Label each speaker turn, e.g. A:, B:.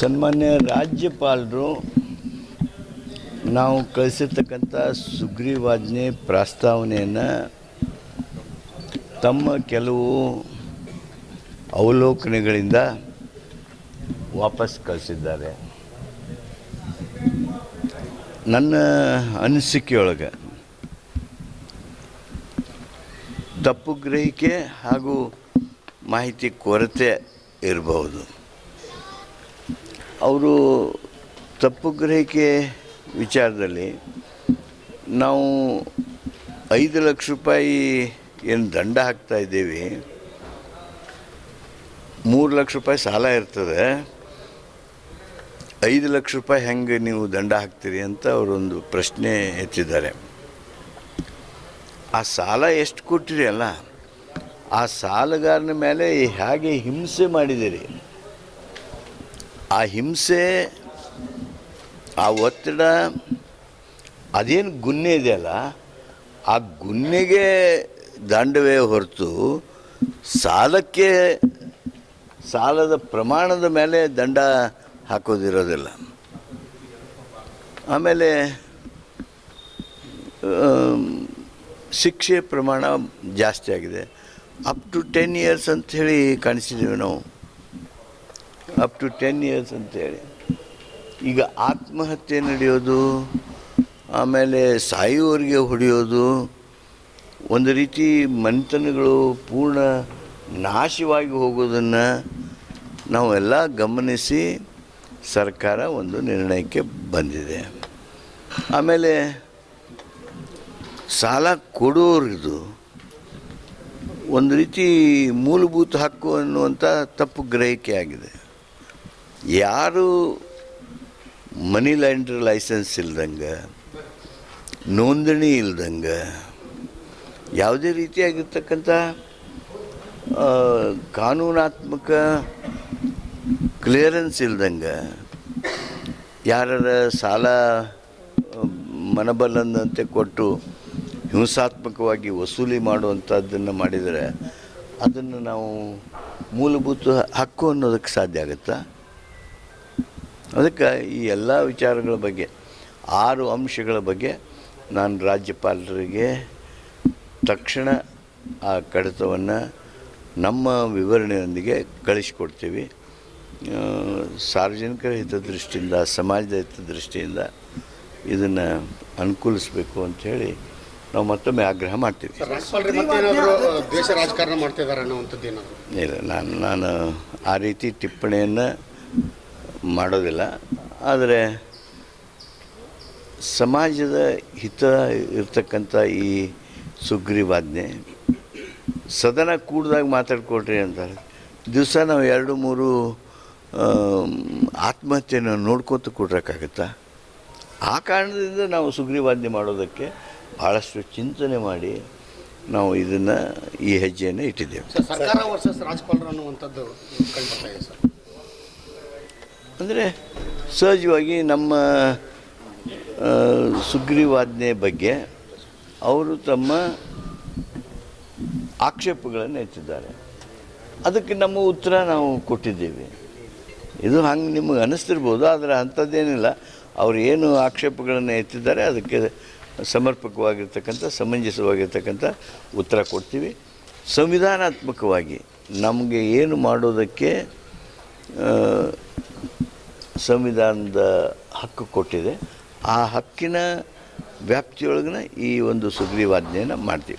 A: ಸನ್ಮಾನ್ಯ ರಾಜ್ಯಪಾಲರು, ನಾವು ಕಳಿಸಿರ್ತಕ್ಕಂಥ ಸುಗ್ರೀವಾಜ್ಞೆ ಪ್ರಸ್ತಾವನೆಯನ್ನು ತಮ್ಮ ಕೆಲವು ಅವಲೋಕನೆಗಳಿಂದ ವಾಪಸ್ ಕಳಿಸಿದ್ದಾರೆ. ನನ್ನ ಅನಿಸಿಕೆಯೊಳಗೆ ತಪ್ಪು ಗ್ರಹಿಕೆ ಹಾಗೂ ಮಾಹಿತಿ ಕೊರತೆ ಇರಬಹುದು. ಅವರು ತಪ್ಪು ಗ್ರಹಿಕೆ ವಿಚಾರದಲ್ಲಿ ನಾವು ಐದು ಲಕ್ಷ ರೂಪಾಯಿ ಏನು ದಂಡ ಹಾಕ್ತಾ ಇದ್ದೀವಿ, ಮೂರು ಲಕ್ಷ ರೂಪಾಯಿ ಸಾಲ ಇರ್ತದೆ, ಐದು ಲಕ್ಷ ರೂಪಾಯಿ ಹೆಂಗೆ ನೀವು ದಂಡ ಹಾಕ್ತೀರಿ ಅಂತ ಅವರೊಂದು ಪ್ರಶ್ನೆ ಎತ್ತಿದ್ದಾರೆ. ಆ ಸಾಲ ಎಷ್ಟು ಕೊಟ್ಟಿರಿ ಅಲ್ಲ? ಆ ಸಾಲಗಾರನ ಮೇಲೆ ಹೇಗೆ ಹಿಂಸೆ ಮಾಡಿದಿರಿ ಆ ಹಿಂಸೆ, ಆ ಒತ್ತಡ, ಅದೇನು ಗುನ್ನೆ ಇದೆಯಲ್ಲ ಆ ಗುನ್ನೆಗೆ ದಂಡವೇ ಹೊರತು ಸಾಲಕ್ಕೆ, ಸಾಲದ ಪ್ರಮಾಣದ ಮೇಲೆ ದಂಡ ಹಾಕೋದಿರೋದಿಲ್ಲ. ಆಮೇಲೆ ಶಿಕ್ಷೆ ಪ್ರಮಾಣ ಜಾಸ್ತಿ ಆಗಿದೆ. ಅಪ್ ಟು ಟೆನ್ ಇಯರ್ಸ್ ಅಂಥೇಳಿ ಕಾಣಿಸಿದ್ದೀವಿ ನಾವು. ಅಪ್ ಟು ಟೆನ್ ಇಯರ್ಸ್ ಅಂತೇಳಿ. ಈಗ ಆತ್ಮಹತ್ಯೆ ನಡೆಯೋದು, ಆಮೇಲೆ ಸಾಯುವವರಿಗೆ ಹೊಡೆಯೋದು, ಒಂದು ರೀತಿ ಮನೆತನಗಳು ಪೂರ್ಣ ನಾಶವಾಗಿ ಹೋಗೋದನ್ನು ನಾವೆಲ್ಲ ಗಮನಿಸಿ ಸರ್ಕಾರ ಒಂದು ನಿರ್ಣಯಕ್ಕೆ ಬಂದಿದೆ. ಆಮೇಲೆ ಸಾಲ ಕೊಡೋರಿದು ಒಂದು ರೀತಿ ಮೂಲಭೂತ ಹಕ್ಕು ಅನ್ನುವಂಥ ತಪ್ಪು ಗ್ರಹಿಕೆ ಆಗಿದೆ. ಯಾರು ಮನಿ ಲ್ಯಾಂಡ್ರ್ ಲೈಸೆನ್ಸ್ ಇಲ್ದಂಗೆ, ನೋಂದಣಿ ಇಲ್ದಂಗೆ, ಯಾವುದೇ ರೀತಿಯಾಗಿರ್ತಕ್ಕಂಥ ಕಾನೂನಾತ್ಮಕ ಕ್ಲಿಯರೆನ್ಸ್ ಇಲ್ದಂಗೆ ಯಾರ ಸಾಲ ಮನಬಲ್ಲಂದಂತೆ ಕೊಟ್ಟು ಹಿಂಸಾತ್ಮಕವಾಗಿ ವಸೂಲಿ ಮಾಡುವಂಥದ್ದನ್ನು ಮಾಡಿದರೆ ಅದನ್ನು ನಾವು ಮೂಲಭೂತ ಹಕ್ಕು ಅನ್ನೋದಕ್ಕೆ ಸಾಧ್ಯ ಆಗುತ್ತಾ? ಅದಕ್ಕೆ ಈ ಎಲ್ಲ ವಿಚಾರಗಳ ಬಗ್ಗೆ ಆರು ಅಂಶಗಳ ಬಗ್ಗೆ ನಾನು ರಾಜ್ಯಪಾಲರಿಗೆ ತಕ್ಷಣ ಆ ಕಡತವನ್ನು ನಮ್ಮ ವಿವರಣೆಯೊಂದಿಗೆ ಕಳಿಸಿಕೊಡ್ತೀವಿ. ಸಾರ್ವಜನಿಕ ಸಾರ್ವಜನಿಕರ ಹಿತದೃಷ್ಟಿಯಿಂದ ಸಮಾಜದ ಹಿತದೃಷ್ಟಿಯಿಂದ ಇದನ್ನು ಅನುಕೂಲಿಸಬೇಕು ಅಂಥೇಳಿ ನಾವು ಮತ್ತೊಮ್ಮೆ ಆಗ್ರಹ ಮಾಡ್ತೀವಿ. ಇಲ್ಲ ನಾನು ನಾನು ಆ ರೀತಿ ಟಿಪ್ಪಣಿಯನ್ನು ಮಾಡೋದಿಲ್ಲ. ಆದರೆ ಸಮಾಜದ ಹಿತ ಇರ್ತಕ್ಕಂಥ ಈ ಸುಗ್ರೀವಾಜ್ಞೆ, ಸದನ ಕೂಡ್ದಾಗ ಮಾತಾಡ್ಕೊಡ್ರಿ ಅಂತಾರೆ. ದಿವಸ ನಾವು ಎರಡು, ಮೂರು ಆತ್ಮಹತ್ಯೆಯನ್ನು ನೋಡ್ಕೊತ ಕೊಡ್ರಕ್ಕಾಗತ್ತಾ? ಆ ಕಾರಣದಿಂದ ನಾವು ಸುಗ್ರೀವಾಜ್ಞೆ ಮಾಡೋದಕ್ಕೆ ಭಾಳಷ್ಟು ಚಿಂತನೆ ಮಾಡಿ ನಾವು ಇದನ್ನು ಈ ಹೆಜ್ಜೆಯನ್ನು ಇಟ್ಟಿದ್ದೇವೆ.
B: ಸರ್, ಸರ್ಕಾರ ವರ್ಷ ರಾಜ್ಯಪಾಲರು ಅನ್ನುವಂಥದ್ದು ಸರ್.
A: ಅಂದರೆ ಸಹಜವಾಗಿ ನಮ್ಮ ಸುಗ್ರೀವಾಜ್ಞೆ ಬಗ್ಗೆ ಅವರು ತಮ್ಮ ಆಕ್ಷೇಪಗಳನ್ನು ಎತ್ತಿದ್ದಾರೆ. ಅದಕ್ಕೆ ನಮ್ಮ ಉತ್ತರ ನಾವು ಕೊಟ್ಟಿದ್ದೀವಿ. ಇದು ಹಂಗೆ ನಿಮಗೆ ಅನ್ನಿಸ್ತಿರ್ಬೋದು ಆದರೆ ಅಂಥದ್ದೇನಿಲ್ಲ. ಅವರು ಏನು ಆಕ್ಷೇಪಗಳನ್ನು ಎತ್ತಿದ್ದಾರೆ, ಅದಕ್ಕೆ ಸಮರ್ಪಕವಾಗಿರ್ತಕ್ಕಂಥ, ಸಮಂಜಸವಾಗಿರ್ತಕ್ಕಂಥ ಉತ್ತರ ಕೊಡ್ತೀವಿ. ಸಂವಿಧಾನಾತ್ಮಕವಾಗಿ ನಮಗೆ ಏನು ಮಾಡೋದಕ್ಕೆ ಸಂವಿಧಾನದ ಹಕ್ಕು ಕೊಟ್ಟಿದೆ. ಆ ಹಕ್ಕಿನ ವ್ಯಾಪ್ತಿಯೊಳಗಿನ ಈ ಒಂದು ಸುಗ್ರೀವಾಜ್ಞೆಯನ್ನು ಮಾಡ್ತೀವಿ.